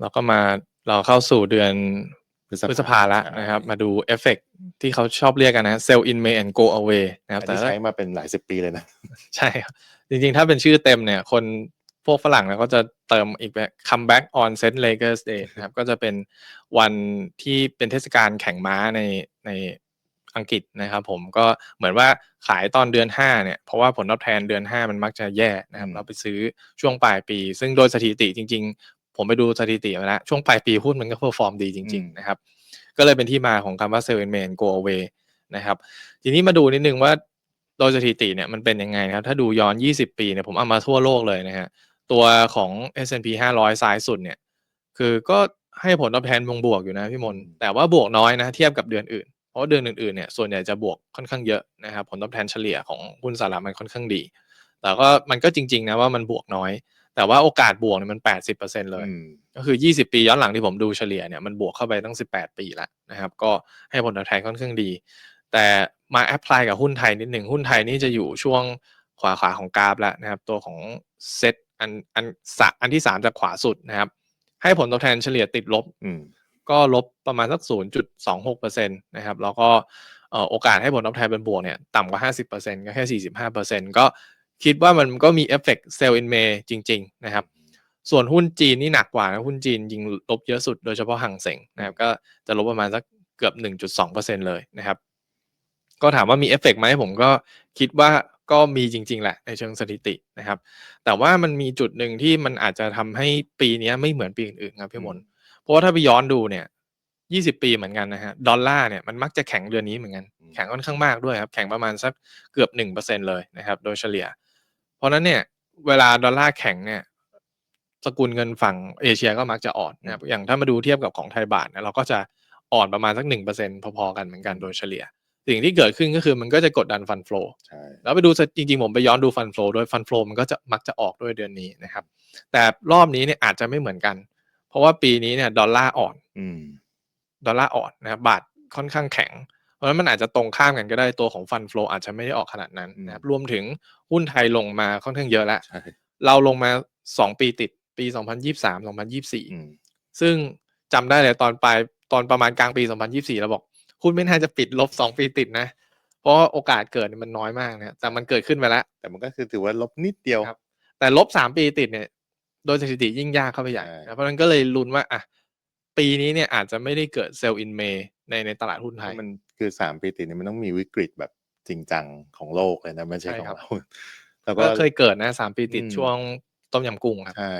เราก็มาเราเข้าสู่เดือนพฤษพฤษภาแล้วนะครับ มาดูเอฟเฟกที่เขาชอบเรียกกันนะ sell in May and go away นะครับอันแต่นี้ถ้าใช้มาเป็นหลายสิบปีเลยนะ ใช่ครับจริงๆ ถ้าเป็นชื่อเต็มเนี่ย คนพวกฝรั่งเนี่ยก็จะเติมอีกแบบ comeback on St. Lakers Day นะครับ ก็จะเป็นวันที่เป็นเทศกาลแข่งม้าในในอังกฤษนะครับ ผมก็เหมือนว่าขายตอนเดือน 5 เนี่ย เพราะว่าผลตอบแทนเดือน 5 มันมักจะแย่นะครับอืมเราไปซื้อช่วงปลายปี ซึ่งโดยสถิติจริงๆ ผมไปดูสถิติมาแล้วช่วงปลายปีหุ้นมันก็เพอร์ฟอร์มดีจริง ๆ นะครับ ก็เลยเป็นที่มาของคำว่า sell in May and go away นะครับ ทีนี้มาดูนิดนึงว่าโดยสถิติเนี่ยมันเป็นยังไงนะครับ ถ้าดูย้อน 20 ปีเนี่ยผมเอามาทั่วโลกเลยนะฮะตัวของ S&P 500 ซ้ายสุดเนี่ย คือก็ให้ผลตอบแทนบวกบวกๆอยู่นะพี่มนต์แต่ว่าบวกน้อยนะเทียบกับเดือนอื่น เพราะว่าเดือนอื่นๆเนี่ยส่วนใหญ่จะบวกค่อนข้างเยอะนะครับ ผลตอบแทนเฉลี่ยของหุ้นสหรัฐมันค่อนข้างดี แต่ก็มันก็จริง ๆ นะว่ามันบวกน้อย แต่ว่าโอกาสบวกเนี่ยมัน 80%เลยอืมก็คือ 20 ปีย้อนหลังที่ผมดูเฉลี่ยเนี่ยมันบวกเข้าไปตั้ง 18 ปีแล้วนะครับ ก็ให้ผลตอบแทนค่อนข้างดี แต่มาแอพพลายกับหุ้นไทยนิดหนึ่งหุ้นไทยนี่จะอยู่ช่วงขวาขวาของกราฟแล้วนะครับ ตัวของเซตอันอันสะอันที่ 3 จากขวาสุดนะครับ ให้ผลตอบแทนเฉลี่ยติดลบอืมก็ลบประมาณสัก 0.26%นะครับ แล้วก็เอ่อโอกาสให้ผลตอบแทนเป็นบวกเนี่ยต่ำกว่า 50%ก็แค่ 45%ก็ คิดว่ามันก็มีเอฟเฟกต์เซลล์อินเมย์จริง ๆ นะครับ ส่วนหุ้นจีนนี่หนักกว่านะหุ้นจีนยิงลบเยอะสุดโดยเฉพาะห่างเสงนะครับก็จะลบประมาณสักเกือบ 1.2%เลยนะครับ ก็ถามว่ามีเอฟเฟกต์ไหมผมก็คิดว่าก็มีจริง ๆ แหละในเชิงสถิตินะครับ แต่ว่ามันมีจุดหนึ่งที่มันอาจจะทำให้ปีเนี้ยไม่เหมือนปีอื่นๆครับพี่มนต์เพราะว่าถ้าไปย้อนดูเนี่ย20 ปีเหมือนกันนะฮะดอลลาร์เนี่ยมันมักจะแข็งเดือนนี้เหมือนกันอืมแข็งค่อนข้างมากด้วยครับ แข็งประมาณสักเกือบ1%เลยนะครับ โดยเฉลี่ยเพ ราะฉะนั้นเนี่ยเวลาดอลลาร์แข็งเนี่ยสกุลเงินฝั่งเอเชียก็มักจะอ่อนนะครับอย่างถ้ามาดูเทียบกับของไทยบาทเนี่ยเราก็จะอ่อนประมาณสัก1%พอๆกันเหมือนกันโดยเฉลี่ย สิ่งที่เกิดขึ้นก็คือมันก็จะกดดันฟันฟลใช่แล้วไปดูสถิจริงๆ ผมไปย้อนดูฟันฟลอด้วยฟันฟลอมันก็จะมักจะออกด้วยเดือนนี้นะครับ แต่รอบนี้เนี่ยอาจจะไม่เหมือนกัน เพราะว่าปีนี้เนี่ยดอลลาร์อ่อนอืมดอลลาร์อ่อนนะครับบาทค่อนข้างแข็งเพ ราะฉะนั้นมันอาจจะตรงข้ามกันก็ได้ตัวของฟันฟลออาจจะไม่ได้ออกขนาดนั้นนะครับรวมถึงหุ้นไทยลงมาค่อนข้างเยอะแล้วใช่เราลงมา2ปีติดปี 2023 2024อืมซึ่งจำได้เลยตอนปลายตอนประมาณกลางปี 2024 เราบอกคุณไม่น่าจะปิดลบ 2 ปีติดนะ เพราะว่าโอกาสเกิดเนี่ยมันน้อยมากนะแต่มันเกิดขึ้นไปแล้ว แต่มันก็คือถือว่าลบนิดเดียวครับแต่ลบ 3 ปีติดเนี่ย โดยสถิติยิ่งยากเข้าไปใหญ่ใช่นะเพราะฉะนั้นก็เลยลุ้นว่าอะ ปีนี้เนี่ยอาจจะไม่ได้เกิดเซลล์อินเมย์ในในตลาดหุ้นไทย มันคือสามปีติดเนี่ยมันต้องมีวิกฤตแบบจริงจังของโลกเลยนะไม่ใช่ใช่ของครับเราแล้วก็ก็เคยเกิดนะสามปีติดอืมช่วงต้มยำกุ้งครับใช่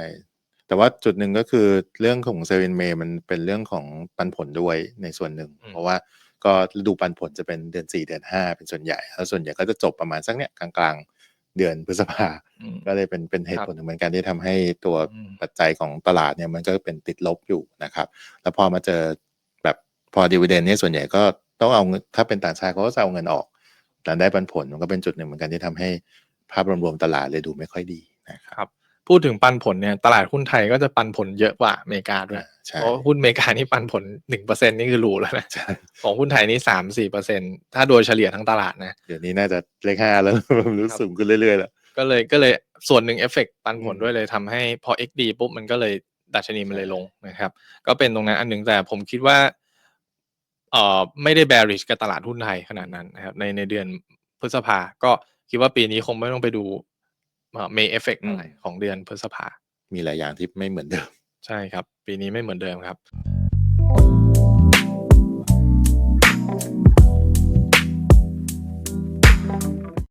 แต่ว่าจุดหนึ่งก็คือเรื่องของเซเว่นเมย์มันเป็นเรื่องของปันผลด้วยในส่วนหนึ่งอืมเพราะว่าก็ฤดูปันผลจะเป็นเดือนสี่เดือนห้าเป็นส่วนใหญ่ แล้วส่วนใหญ่ก็จะจบประมาณสักเนี้ยกลางๆ เดือนพฤษภาอืมก็เลยเป็นเป็นเหตุผลหนึ่งเหมือนกันที่ทำให้ตัวอืมปัจจัยของตลาดเนี่ยมันก็เป็นติดลบอยู่นะครับ แล้วพอมาเจอแบบพอดีเวเดนเนี่ยส่วนใหญ่ก็ต้องเอาเงินถ้าเป็นต่างชาติเขาก็จะเอาเงินออกแต่ได้ปันผลมันก็เป็นจุดหนึ่งเหมือนกันที่ทำให้ภาพรวมๆตลาดเลยดูไม่ค่อยดีนะครับครับ พูดถึงปันผลเนี่ยตลาดหุ้นไทยก็จะปันผลเยอะกว่าอเมริกาด้วยอ่าใช่เพราะหุ้นอเมริกานี่ปันผลหนึ่งเปอร์เซ็นนี่คือหรูแล้วนะใช่ของหุ้นไทยนี่สามสี่เปอร์เซ็นถ้าโดยเฉลี่ยทั้งตลาดนะเดี๋ยวนี้น่าจะเลขห้าแล้วรู้ครับสูงขึ้นเรื่อยๆแล้วก็เลยก็เลยส่วนหนึ่งเอฟเฟกปันผลอืมด้วยเลยทำให้พอ XD ปุ๊บมันก็เลยดัชนีมันเลยใช่ลงนะครับ ก็เป็นตรงนั้นอันหนึ่งแต่ผมคิดว่าเอ่อไม่ได้ bearish กับตลาดหุ้นไทยขนาดนั้นนะครับในในเดือนพฤษภาก็คิดว่าปีนี้คงไม่ต้องไปดู เอ่อ May effect อะไรของเดือนพฤษภา มีหลายอย่างที่ไม่เหมือนเดิม ใช่ครับ ปีนี้ไม่เหมือนเดิมครับ